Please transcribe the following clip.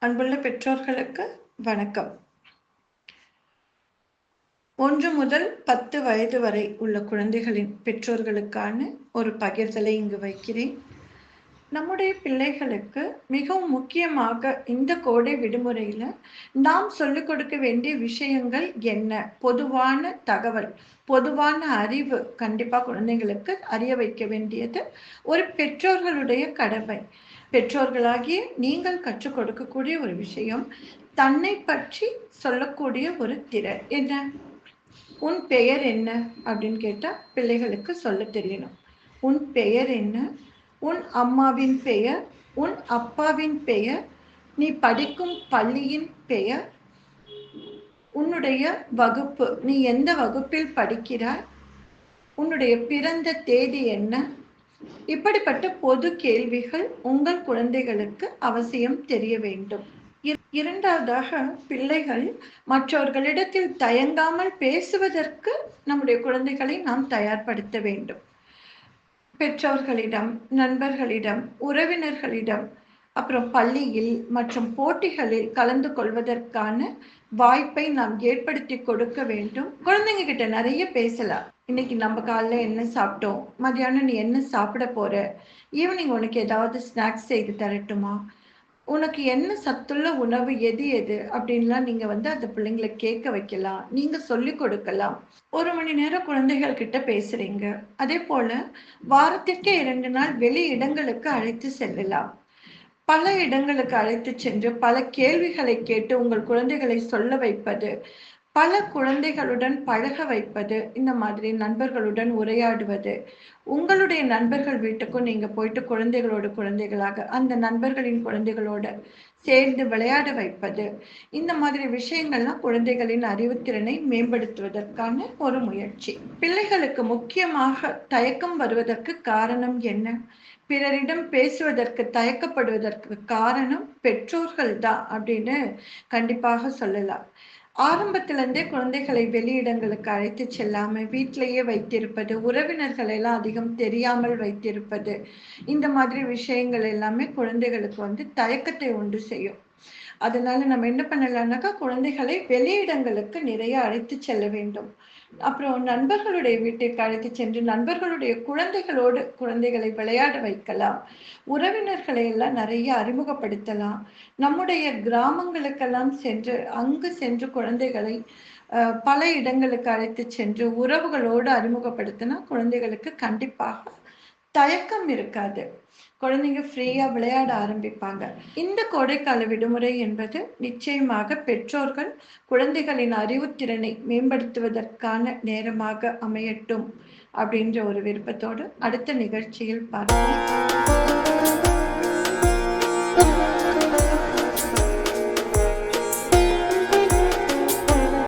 அன்புள்ள பெற்றோர்களுக்கு வணக்கம். ஒன்று முதல் பத்து வயது வரை உள்ள குழந்தைகளின் பெற்றோர்களுக்கான ஒரு பகிர்தலை இங்கு வைக்கிறேன். நம்முடைய பிள்ளைகளுக்கு மிகவும் முக்கியமாக இந்த கோடை விடுமுறையில நாம் சொல்லிக் கொடுக்க வேண்டிய விஷயங்கள் என்ன? பொதுவான தகவல் பொதுவான அறிவு கண்டிப்பா குழந்தைங்களுக்கு அறிய வைக்க வேண்டியது ஒரு பெற்றோர்களுடைய கடமை. பெற்றோர்களாகிய நீங்கள் கற்றுக் கொடுக்கக்கூடிய ஒரு விஷயம் தன்னை பற்றி சொல்லக்கூடிய ஒரு திறன். என்ன? உன் பெயர் என்ன? அப்படின்னு கேட்டா பிள்ளைகளுக்கு சொல்ல தெரியணும். உன் பெயர் என்ன? உன் அம்மாவின் பெயர்? உன் அப்பாவின் பெயர்? நீ படிக்கும் பள்ளியின் பெயர்? உன்னுடைய வகுப்பு நீ எந்த வகுப்பில் படிக்கிறாய்? உன்னுடைய பிறந்த தேதி என்ன? இப்படிப்பட்ட பொது கேள்விகள் உங்கள் குழந்தைகளுக்கு அவசியம் தெரிய வேண்டும். இரண்டாவதாக பிள்ளைகள் மற்றவர்களிடத்தில் தயங்காமல் பேசுவதற்கு நம்முடைய குழந்தைகளை நாம் தயார்படுத்த வேண்டும். பெற்றோர்களிடம் நண்பர்களிடம் உறவினர்களிடம் அப்புறம் பள்ளியில் மற்றும் போட்டிகளில் கலந்து கொள்வதற்கான வாய்ப்பை நாம் ஏற்படுத்தி கொடுக்க வேண்டும். குழந்தைங்க கிட்ட நிறைய பேசலாம். இன்னைக்கு நம்ம காலைல என்ன சாப்பிட்டோம்? மதியானம் நீ என்ன சாப்பிட போற? ஈவினிங் உனக்கு ஏதாவது ஸ்நாக்ஸ் செய்து தரட்டுமா? உனக்கு என்ன சத்துள்ள உணவு எது எது அப்படின்லாம் நீங்க வந்து அந்த பிள்ளைங்களை கேட்க வைக்கலாம். நீங்க சொல்லி கொடுக்கலாம். ஒரு மணி நேரம் குழந்தைகள் கிட்ட பேசுறீங்க. அதே போல வாரத்திற்கு இரண்டு நாள் வெளி இடங்களுக்கு அழைத்து செல்லலாம். பல இடங்களுக்கு அழைத்து சென்று பல கேள்விகளை கேட்டு உங்கள் குழந்தைகளை சொல்ல வைப்பது பல குழந்தைகளுடன் பழக வைப்பது இந்த மாதிரி நண்பர்களுடன் உரையாடுவது உங்களுடைய நண்பர்கள் வீட்டுக்கும் நீங்க போயிட்டு குழந்தைகளோட குழந்தைகளாக அந்த நண்பர்களின் குழந்தைகளோட சேர்ந்து விளையாட வைப்பது இந்த மாதிரி விஷயங்கள்லாம் குழந்தைகளின் அறிவுத்திறனை மேம்படுத்துவதற்கான ஒரு முயற்சி. பிள்ளைகளுக்கு முக்கியமாக தயக்கம் வருவதற்கு காரணம் என்ன? பிறரிடம் பேசுவதற்கு தயக்கப்படுவதற்கு காரணம் பெற்றோர்கள் தான் அப்படின்னு கண்டிப்பாக சொல்லலாம். ஆரம்பத்திலிருந்தே குழந்தைகளை வெளியிடங்களுக்கு அழைத்து செல்லாம வீட்டிலேயே வைத்திருப்பது உறவினர்கள் எல்லாம் அதிகம் தெரியாமல் வைத்திருப்பது இந்த மாதிரி விஷயங்கள் எல்லாமே குழந்தைகளுக்கு வந்து தயக்கத்தை உண்டு செய்யும். அதனால நம்ம என்ன பண்ணலாம்னாக்கா குழந்தைகளை வெளியிடங்களுக்கு நிறைய அழைத்து செல்ல வேண்டும். அப்புறம் நண்பர்களுடைய வீட்டிற்கு அழைத்து சென்று நண்பர்களுடைய குழந்தைகளோடு குழந்தைகளை விளையாட வைக்கலாம். உறவினர்களை எல்லாம் நிறைய அறிமுகப்படுத்தலாம். நம்முடைய கிராமங்களுக்கெல்லாம் சென்று அங்கு சென்று குழந்தைகளை பல இடங்களுக்கு அழைத்து சென்று உறவுகளோடு அறிமுகப்படுத்தினா குழந்தைகளுக்கு கண்டிப்பாக தயக்கம் இருக்காது. குழந்தைங்க ஃப்ரீயா விளையாட ஆரம்பிப்பாங்க. இந்த கோடைக்கால விடுமுறை என்பது நிச்சயமாக பெற்றோர்கள் குழந்தைகளின் அறிவுத்திறனை மேம்படுத்துவதற்கான நேரமாக அமையட்டும் அப்படின்ற ஒரு விருப்பத்தோடு அடுத்த நிகழ்ச்சியில் பார்ப்போம்.